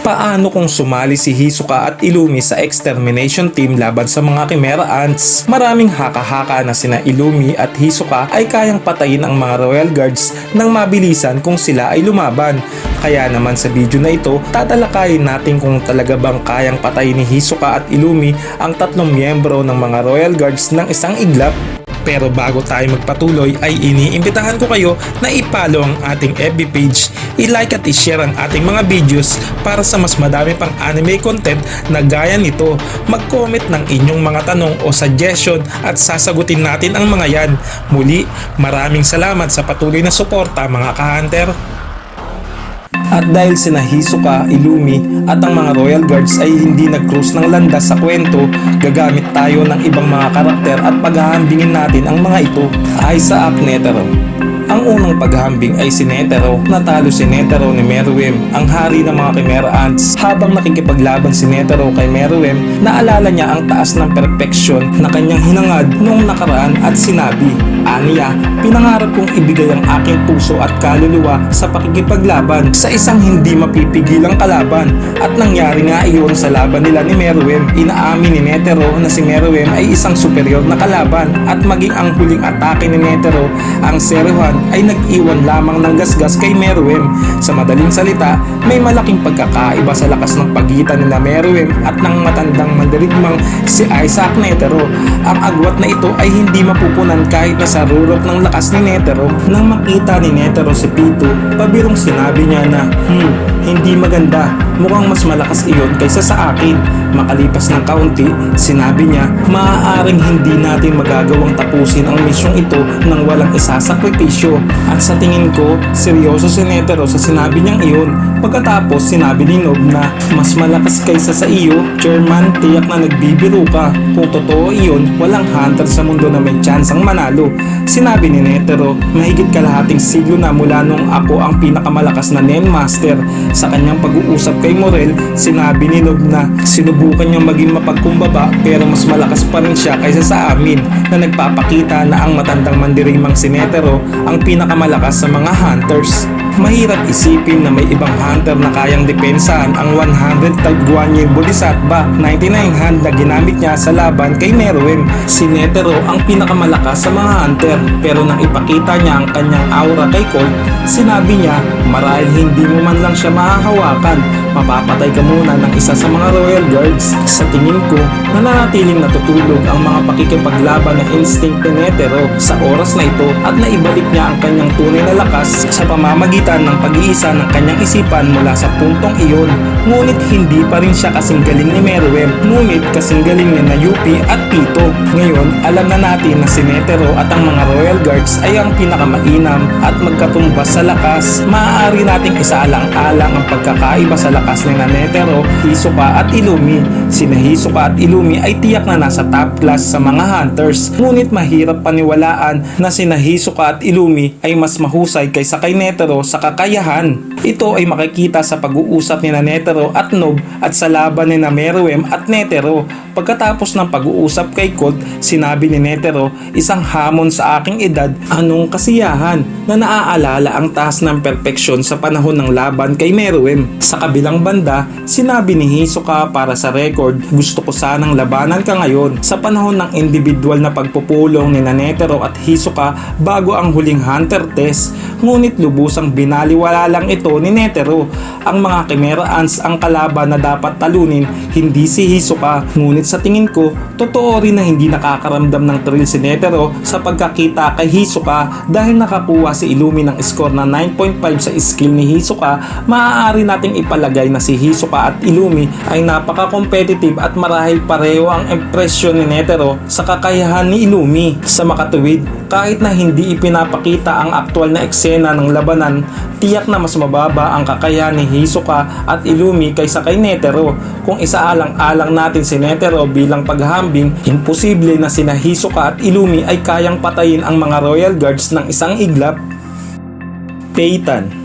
Paano kung sumali si Hisoka at Ilumi sa extermination team laban sa mga Chimera Ants? Maraming haka-haka na sina Ilumi at Hisoka ay kayang patayin ang mga Royal Guards ng mabilisan kung sila ay lumaban. Kaya naman sa video na ito, tatalakayin natin kung talaga bang kayang patayin ni Hisoka at Ilumi ang tatlong miyembro ng mga Royal Guards ng isang iglap. Pero bago tayo magpatuloy ay iniimbitahan ko kayo na ipalo ang ating FB page, i-like at i-share ang ating mga videos para sa mas madami pang anime content na gaya nito. Mag-comment ng inyong mga tanong o suggestion at sasagutin natin ang mga yan. Muli, maraming salamat sa patuloy na suporta mga ka-hunter. At dahil sina Hisoka, Ilumi at ang mga Royal Guards ay hindi nag-cruise ng landas sa kwento, gagamit tayo ng ibang mga karakter at paghahambingin natin ang mga ito ay sa Aknetero. Ang unang paghambing ay si. Natalo si Netero ni Meruem, ang hari ng mga Chimera Ants. Habang nakikipaglaban si Netero kay Meruem, naalala niya ang taas ng perfection na kanyang hinangad noong nakaraan at sinabi, Aniya, pinangarap kong ibigay ang aking puso at kaluluwa sa pakikipaglaban sa isang hindi mapipigilang kalaban. At nangyari nga iyon sa laban nila ni Meruem. Inaamin ni Netero na si Meruem ay isang superior na kalaban at maging ang huling atake ni Netero, ang Seruhan ay nag-iwan lamang ng gasgas kay Meruem. Sa madaling salita, may malaking pagkakaiba sa lakas ng pagitan nila Meruem at ng matandang mandirigmang si Isaac Netero. Ang agwat na ito ay hindi mapupunan kahit na sa rurok ng lakas ni Netero. Nang makita ni Netero si Pito, pabirong sinabi niya na, Hmm, hindi maganda. Mukhang mas malakas iyon kaysa sa akin. Makalipas ng kaunti, sinabi niya, maaaring hindi natin magagawang tapusin ang misyong ito nang walang isasakripisyo. At sa tingin ko, seryoso si Netero sa sinabi niyang iyon. Pagkatapos, sinabi ni Nob na mas malakas kaysa sa iyo, Chairman, tiyak na nagbibiro ka. Kung totoo iyon, walang hunter sa mundo na may tsansang manalo. Sinabi ni Netero, mahigit kalahating siglo na mula nung ako ang pinakamalakas na Nen Master. Sa kanyang pag-uusap kay Morel, sinabi ni Nob na sinubukan niyang maging mapagkumbaba pero mas malakas pa rin siya kaysa sa amin na nagpapakita na ang matandang mandirimang si Netero ang pinakamalakas sa mga hunters. Mahirap isipin na may ibang hunter na kayang depensahan ang 100 Tagguanyin Bodhisattva 99 hand na ginamit niya sa laban kay Meruem. Si Netero ang pinakamalakas sa mga hunter pero nang ipakita niya ang kanyang aura kay Colt, sinabi niya marahil hindi mo man lang siya mahahawakan, mapapatay ka muna ng isa sa mga Royal Guards. Sa tingin ko, nananatiling natutulog ang mga pakikipaglaban ng instinct ni Netero sa oras na ito at naibalik niya ang kanyang tunay na lakas sa pamamagitan ng pag-iisa ng kanyang isipan mula sa puntong iyon. Ngunit hindi pa rin siya kasing galing ni Meruem, ngunit kasing galing niya na Yupi at Pito. Ngayon, alam na natin na si Netero at ang mga Royal Guards ay ang pinakamainam at magkatumbas sa lakas. Maaari nating isaalang-alang ang pagkakaiba sa lakas ni Netero, Hisoka at Ilumi. Sina Hisoka at Ilumi ay tiyak na nasa top class sa mga hunters. Ngunit mahirap paniwalaan na sina Hisoka at Ilumi ay mas mahusay kaysa kay Netero sa kakayahan. Ito ay makikita sa pag-uusap ni Netero at Nob at sa laban ni Meruem at Netero. Pagkatapos ng pag-uusap kay Colt, sinabi ni Netero, isang hamon sa aking edad, anong kasiyahan na naaalala ang taas ng perfeksyon sa panahon ng laban kay Meruem. Sa kabilang banda, sinabi ni Hisoka para sa record, gusto ko sanang labanan ka ngayon sa panahon ng individual na pagpupulong ni Netero at Hisoka bago ang huling hunter test. Ngunit lubusang binaliwala lang ito ni Netero. Ang mga Chimera Ants ang kalaban na dapat talunin, hindi si Hisoka. Ngunit sa tingin ko, totoo rin na hindi nakakaramdam ng thrill si Netero sa pagkakita kay Hisoka dahil nakakuha si Illumi ng score na 9.5 sa skill ni Hisoka, maaari nating ipalagay na si Hisoka at Illumi ay napaka-competitive at marahil pareho ang impression ni Netero sa kakayahan ni Illumi. Sa makatuwid, kahit na hindi ipinapakita ang aktual na eksena ng labanan, tiyak na mas mababa ang kakayahan ni Hisoka at Illumi kaysa kay Netero. Kung isaalang-alang natin si Netero bilang paghambing, imposible na sina Hisoka at Illumi ay kayang patayin ang mga Royal Guards ng isang iglap. Peitan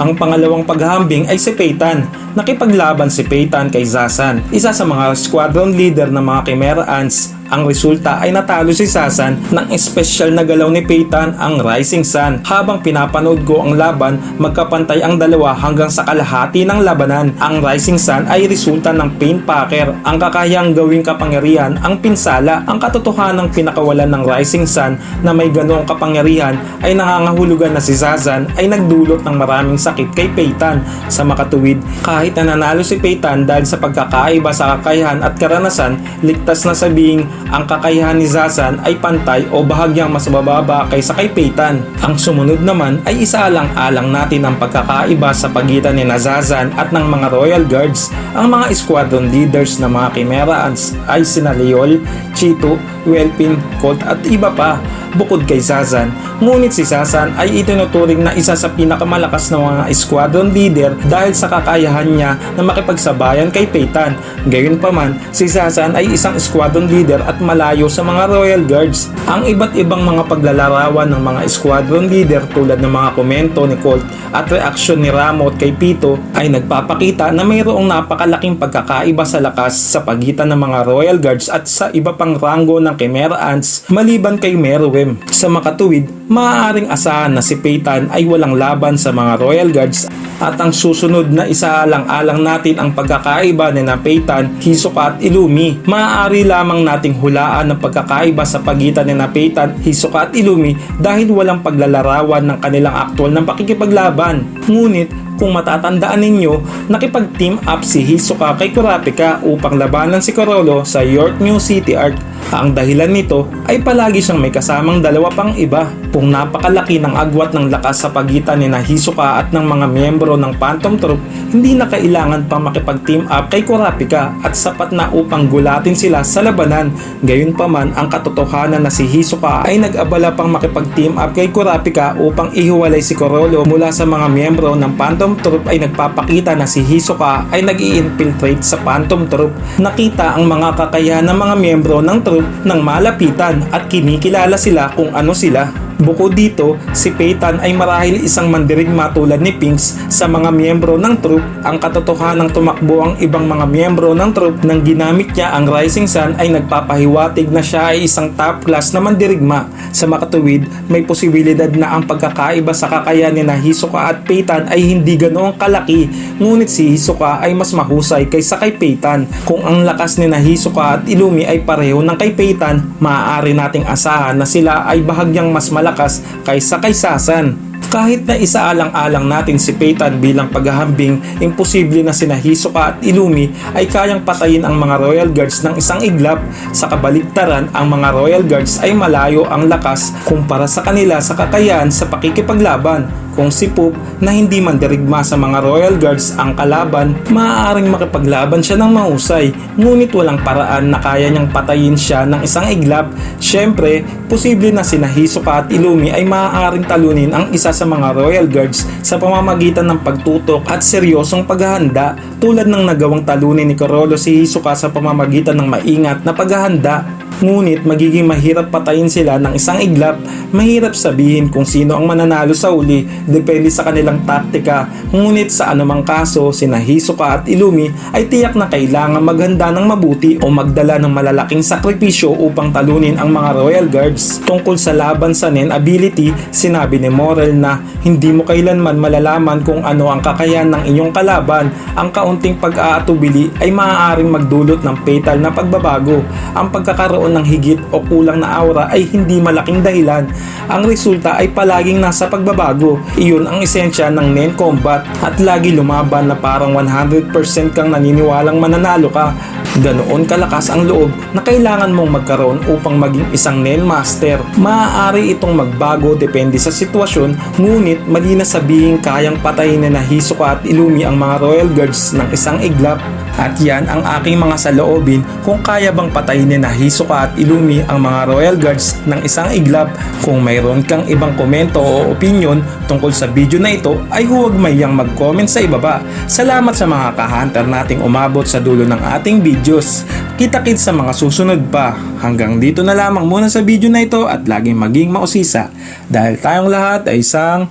ang pangalawang paghambing ay si Peitan. Nakipaglaban si Peitan kay Zasan, isa sa mga squadron leader ng mga Chimera Ants Ang resulta ay natalo si Sasan ng espesyal na galaw ni Peyton ang Rising Sun. Habang pinapanood ko ang laban, magkapantay ang dalawa hanggang sa kalahati ng labanan. Ang Rising Sun ay resulta ng Pain Packer. Ang kakayang gawing kapangyarihan ang pinsala. Ang katotohanan ng pinakawalan ng Rising Sun na may ganoong kapangyarihan ay nangangahulugan na si Zazan ay nagdulot ng maraming sakit kay Peyton. Sa makatuwid, kahit na nanalo si Peyton dahil sa pagkakaiba sa kakayahan at karanasan, ligtas na sabing ang kakayahan ni Zazan ay pantay o bahagyang mas mababa kaysa kay Peyton. Ang sumunod naman ay isaalang-alang natin ang pagkakaiba sa pagitan ni Nazazan at ng mga Royal Guards. Ang mga squadron leaders ng mga Chimera Ants ay sina Leol, Chito, Welpin, Colt at iba pa bukod kay Zazan. Ngunit si Zazan ay itinuturing na isa sa pinakamalakas na mga squadron leader dahil sa kakayahan niya na makipagsabayan kay Peyton. Gayunpaman, si Zazan ay isang squadron leader at malayo sa mga Royal Guards. Ang iba't ibang mga paglalarawan ng mga squadron leader tulad ng mga komento ni Colt at reaksyon ni Ramo at kay Pito ay nagpapakita na mayroong napakalaking pagkakaiba sa lakas sa pagitan ng mga Royal Guards at sa iba pang rango ng Chimera Ants maliban kay Meruem. Sa makatuwid, maaaring asahan na si Peyton ay walang laban sa mga Royal Guards at ang susunod na isaalang-alang natin ang pagkakaiba ni na Peyton, Hisoka at Ilumi. Maaari lamang nating hulaan ang pagkakaiba sa pagitan ni na Peyton, Hisoka at Ilumi dahil walang paglalarawan ng kanilang aktual ng pakikipaglaban. Ngunit kung matatandaan ninyo, nakipag-team up si Hisoka kay Kurapika upang labanan si Corolo sa York New City Arc. Ang dahilan nito ay palagi siyang may kasamang dalawa pang iba. Kung napakalaki ng agwat ng lakas sa pagitan ni Hisoka at ng mga miyembro ng Phantom Troop, hindi na kailangan pang makipag-team up kay Kurapika at sapat na upang gulatin sila sa labanan. Gayunpaman, ang katotohanan na si Hisoka ay nag-abala pang makipag-team up kay Kurapika upang ihiwalay si Corolo mula sa mga miyembro ng Phantom Troop ay nagpapakita na si Hisoka ay nag infiltrate sa Phantom Troop. Nakita ang mga kakayahan ng mga miyembro ng troop ng malapitan at kinikilala sila kung ano sila. Bukod dito, si Peyton ay marahil isang mandirigma tulad ni Pinks sa mga miyembro ng troop. Ang katotohanang tumakbo ang ibang mga miyembro ng troop nang ginamit niya ang Rising Sun ay nagpapahiwatig na siya ay isang top class na mandirigma. Sa makatuwid, may posibilidad na ang pagkakaiba sa kakayanin na Hisoka at Peyton ay hindi ganoong kalaki, ngunit si Hisoka ay mas mahusay kaysa kay Peyton. Kung ang lakas ni Hisoka at Ilumi ay pareho ng kay Peyton, maaari nating asahan na sila ay bahagyang mas malakas kaysa kay Sasan. Kahit na isaalang-alang natin si Peyton bilang paghahambing, imposible na sina Hisoka at Ilumi ay kayang patayin ang mga Royal Guards ng isang iglap. Sa kabaligtaran, ang mga Royal Guards ay malayo ang lakas kumpara sa kanila sa kakayahan sa pakikipaglaban. Kung si Poop na hindi man dirigma sa mga Royal Guards ang kalaban, maaaring makipaglaban siya ng mahusay, ngunit walang paraan na kaya niyang patayin siya ng isang iglap. Siyempre, posible na sina Hisoka at Ilumi ay maaaring talunin ang isa sa mga Royal Guards sa pamamagitan ng pagtutok at seryosong paghahanda tulad ng nagawang talunin ni Corolo si Hisoka sa pamamagitan ng maingat na paghahanda Ngunit magiging mahirap patayin sila ng isang iglap, mahirap sabihin kung sino ang mananalo sa uli, depende sa kanilang taktika. Ngunit sa anumang kaso, sina Hisoka at Ilumi ay tiyak na kailangan maghanda ng mabuti o magdala ng malalaking sakripisyo upang talunin ang mga Royal Guards. Tungkol sa laban sa Nen ability, sinabi ni Morel na hindi mo kailanman malalaman kung ano ang kakayahan ng inyong kalaban. Ang kaunting pag-aatubili ay maaaring magdulot ng fatal na pagbabago. Ang pagkakaroon ng higit o kulang na aura ay hindi malaking dahilan. Ang resulta ay palaging nasa pagbabago. Iyon ang esensya ng Nen Combat at lagi lumaban na parang 100% kang naniniwalang mananalo ka. Ganoon kalakas ang loob na kailangan mong magkaroon upang maging isang Nen Master. Maaari itong magbago depende sa sitwasyon, ngunit mali na sabihin kayang patayin na Hisoka at Ilumi ang mga Royal Guards ng isang iglap. At yan ang aking mga saloobin kung kaya bang patayin na Hisoka at Ilumi ang mga Royal Guards ng isang iglap. Kung mayroon kang ibang komento o opinion tungkol sa video na ito ay huwag mayang mag-comment sa ibaba. Salamat sa mga ka-hunter nating umabot sa dulo ng ating videos. Kita-kits sa mga susunod pa. Hanggang dito na lamang muna sa video na ito at laging maging mausisa dahil tayong lahat ay isang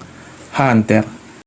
hunter.